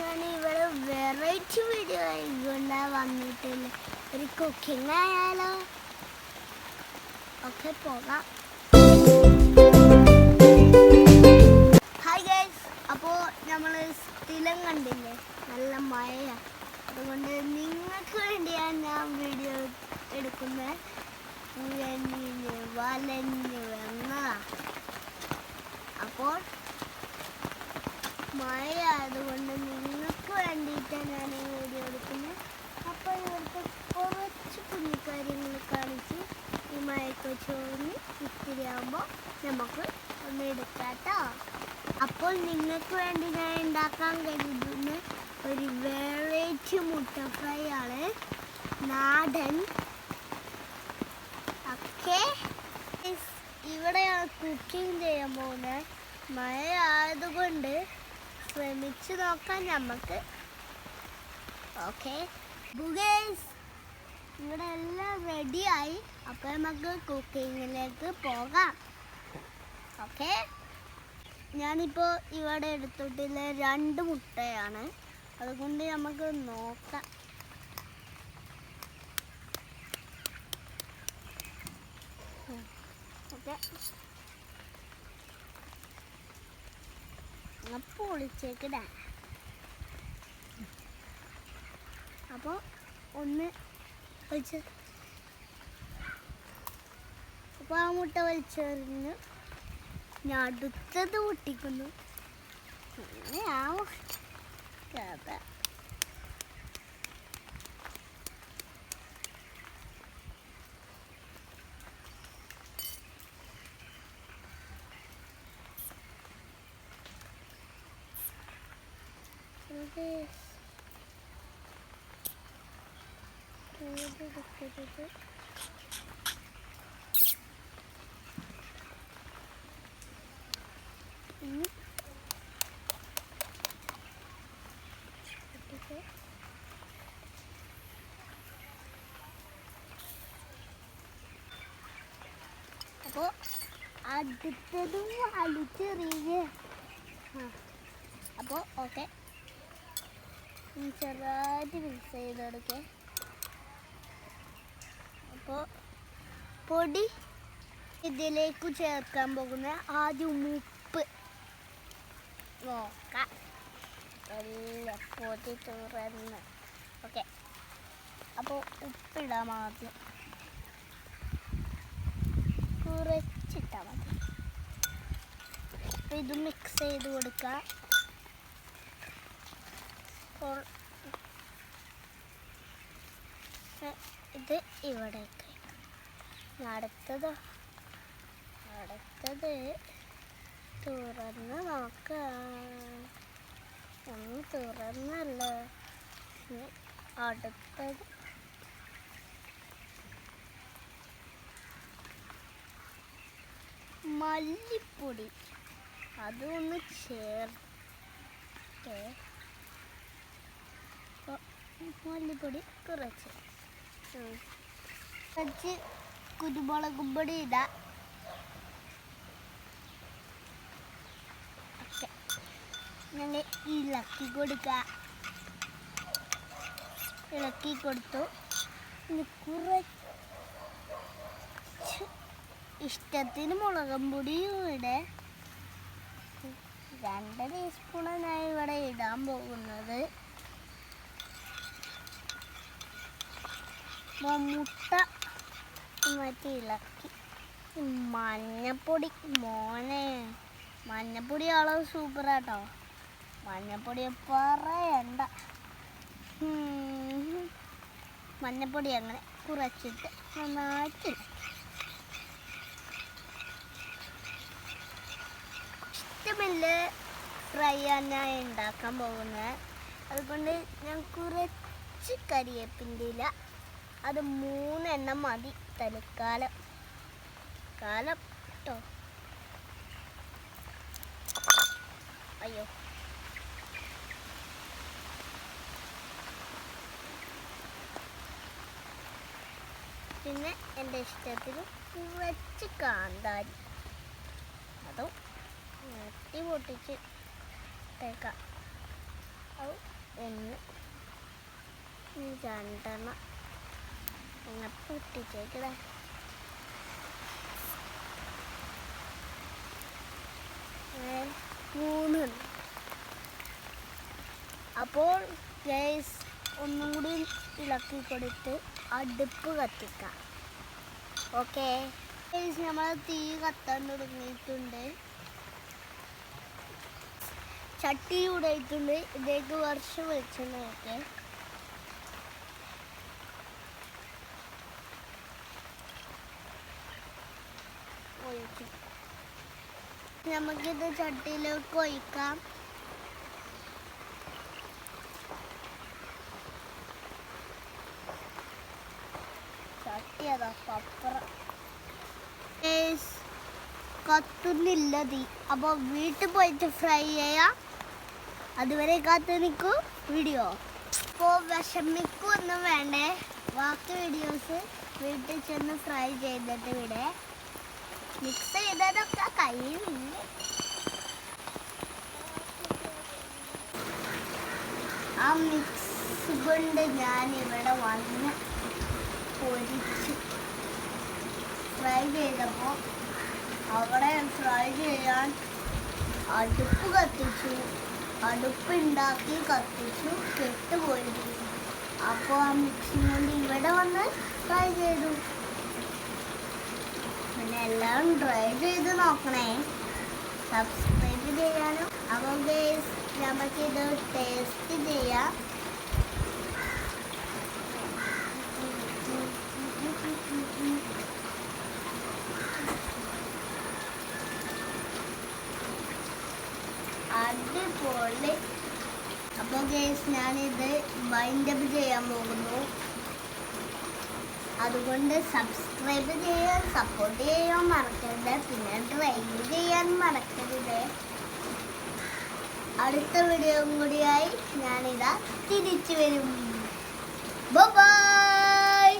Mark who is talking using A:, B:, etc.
A: ഞാൻ ഇവിടെ variety video ആയിക്കൊണ്ടാ വന്നിട്ടില്ല ഒരു കുക്കിംഗ് ആയാലോ? ഒക്കെ പോകാം. ഹായ് ഗൈസ് അപ്പോൾ നമ്മൾ സ്ഥിരം കണ്ടില്ലേ? നല്ല മഴയാണ് അതുകൊണ്ട് നിങ്ങൾക്ക് വേണ്ടിയാണ് ഞാൻ വീഡിയോ എടുക്കുന്നത്. വലഞ്ഞ് വന്നതാണ് അപ്പോൾ മഴ ആയതുകൊണ്ട് നിങ്ങൾക്ക് വേണ്ടിയിട്ടാണ് ഞാൻ ഈ വീഡിയോ എടുക്കുന്നത്. അപ്പോൾ ഇവർക്ക് കുറച്ച് കുഞ്ഞിക്കാര്യങ്ങൾ കാണിച്ച് ഈ മഴയൊക്കെ ചോർന്ന് ഇത്തിരി ആകുമ്പോൾ നമുക്ക് ഒന്ന് എടുക്കാട്ടോ അപ്പോൾ നിങ്ങൾക്ക് വേണ്ടി ഞാൻ ഉണ്ടാക്കാൻ കരുതുന്ന ഒരു വെറൈറ്റി മുട്ട ഫ്രൈ ആണ് നാടൻ ഓക്കെ ഇവിടെയാണ് കുക്കിംഗ് ചെയ്യാൻ പോകുന്നത് മഴ ആയതുകൊണ്ട് ശ്രമിച്ചു നോക്കാം നമുക്ക് ഓക്കെ ബുഗേസ് ഇവിടെ എല്ലാം റെഡിയായി അപ്പോൾ നമുക്ക് കുക്കിങ്ങിലേക്ക് പോകാം. ഓക്കെ ഞാനിപ്പോൾ ഇവിടെ എടുത്തിട്ടുള്ള രണ്ട് മുട്ടയാണ്. അതുകൊണ്ട് നമുക്ക് നോക്കാം. ഓക്കെ അപ്പോൾ ഒളിച്ചേക്കിടാ അപ്പോൾ ഒന്ന് വലിച്ച് അപ്പോൾ ആ മുട്ട വലിച്ചെറിഞ്ഞ് ഞാൻ അടുത്തത് പൊട്ടിക്കുന്നു. അങ്ങനെയാവോ കഥ this. Mm. അപ്പോൾ അടുത്തതും വലിച്ചെറിയുക അപ്പോൾ ഓക്കെ ഇനി ചെറുതായിട്ട് മിക്സ് ചെയ്ത് ചെയ്തെടുക്കേ. അപ്പോൾ പൊടി ഇതിലേക്ക് ചേർക്കാൻ പോകുന്ന ആദ്യം ഉപ്പ് നോക്കാം. നല്ല പൊടി തുറന്ന്. ഓക്കെ അപ്പോൾ ഉപ്പിടാം ആദ്യം. കുറച്ചിട്ടാൽ മതി. അപ്പോൾ ഇത് മിക്സ് ചെയ്ത് കൊടുക്കാം അപ്പോൾ ഇത് ഇവിടേക്ക്. അടുത്തത് അടുത്തത് തുറന്ന് നോക്കാം. ഒന്ന് തുറന്നല്ലോ. അടുത്തത്. മല്ലിപ്പൊടി. അതൊന്ന് ചേർത്ത്. മല്ലിപ്പൊടി കുറച്ച്. കുറച്ച് കുരുമുളകും പൊടി ഇടാം. ഞങ്ങൾ ഇളക്കി കൊടുക്കുക ഇളക്കി കൊടുത്തു. ഇനി കുറച്ച് ഇഷ്ടത്തിന് മുളകും പൊടിയും ഇവിടെ രണ്ട് ടീസ്പൂണാണ് ഇവിടെ ഇടാൻ പോകുന്നത്. മുട്ട മറ്റേ ഇളക്കി. മഞ്ഞപ്പൊടി. മോനെ മഞ്ഞപ്പൊടി അളവ് സൂപ്പറാട്ടോ. മഞ്ഞപ്പൊടി പറയണ്ട. മഞ്ഞപ്പൊടി അങ്ങനെ കുറച്ചിട്ട് നന്നായിട്ട് ഇഷ്ടമില്ലേ ഫ്രൈ ആണ് ഞാൻ ഉണ്ടാക്കാൻ പോകുന്നത്? അതുകൊണ്ട് ഞാൻ കുറച്ച് കരിയേപ്പിന്റെ ഇല അത് മൂന്നെണ്ണം മതി തൽക്കാലം. കാലം കേട്ടോ അയ്യോ. പിന്നെ എന്റെ ഇഷ്ടത്തിന് കുറച്ച് കാന്താരി. അതോ നട്ടി പൊട്ടിച്ച് തേക്കാം. അത് എന്ന് ഈ രണ്ടെണ്ണം. പൊട്ടിച്ചേക്കടേ മൂന്ന്. അപ്പോൾ ഗൈസ് ഒന്നും കൂടി ഇളക്കി കൊടുത്ത് അടുപ്പ് കത്തിക്കാം. ഓക്കെ? ഗൈസ് നമ്മൾ തീ കത്താൻ തുടങ്ങിയിട്ടുണ്ട്. ചട്ടി ചൂടായിട്ടുണ്ട്. ഇതിലേക്ക് കുറച്ച് വെളിച്ചെണ്ണ ഒക്കെ ഒഴിച്ചു നമുക്കിത് ചട്ടിയിലേക്ക് ഒഴിക്കാം ചട്ടി അതാ പപ്പറം കത്തുന്നില്ല തീ അപ്പോൾ വീട്ടിൽ പോയിട്ട് ഫ്രൈ ചെയ്യാം. അതുവരെ കാത്തു നിൽക്കൂ വീഡിയോ. ഇപ്പോൾ വിഷമിക്കൊന്നും വേണ്ടേ. ബാക്കി വീഡിയോസ് വീട്ടിൽ ചെന്ന് ഫ്രൈ ചെയ്തിട്ട് ഇവിടെ മിക്സ് ചെയ്തതൊക്കെ കഴിയുന്നില്ല ആ മിക്സ് കൊണ്ട് ഞാൻ ഇവിടെ വന്ന് പൊരിച്ച് ഫ്രൈ ചെയ്തപ്പോൾ അവിടെ ഫ്രൈ ചെയ്യാൻ അടുപ്പ് കത്തിച്ചു. അടുപ്പുണ്ടാക്കി കത്തിച്ചു. കെട്ടുപോയിരുന്നു അപ്പോൾ ആ മിക്സിങ് കൊണ്ട് ഇവിടെ വന്ന് ഫ്രൈ ചെയ്തു. പിന്നെ എല്ലാവരും ട്രൈ ചെയ്ത് നോക്കണേ. സബ്സ്ക്രൈബ് ചെയ്യാനും അപ്പോൾ ഗേസ് ഇത് ടേസ്റ്റ് ചെയ്യാം. അടിപൊളി. അപ്പോൾ ഗേസ് ഞാനിത് വൈൻഡപ്പ് ചെയ്യാൻ പോകുന്നു. അതുകൊണ്ട് സബ്സ്ക്രൈബ് ചെയ്യാൻ സപ്പോർട്ട് ചെയ്യാൻ മറക്കരുത്. പിന്നെ ട്രൈ ചെയ്യാൻ മറക്കരുത്. അടുത്ത വീഡിയോ കൂടിയായി. ഞാനിതാ തിരിച്ചു വരും. ബൈ.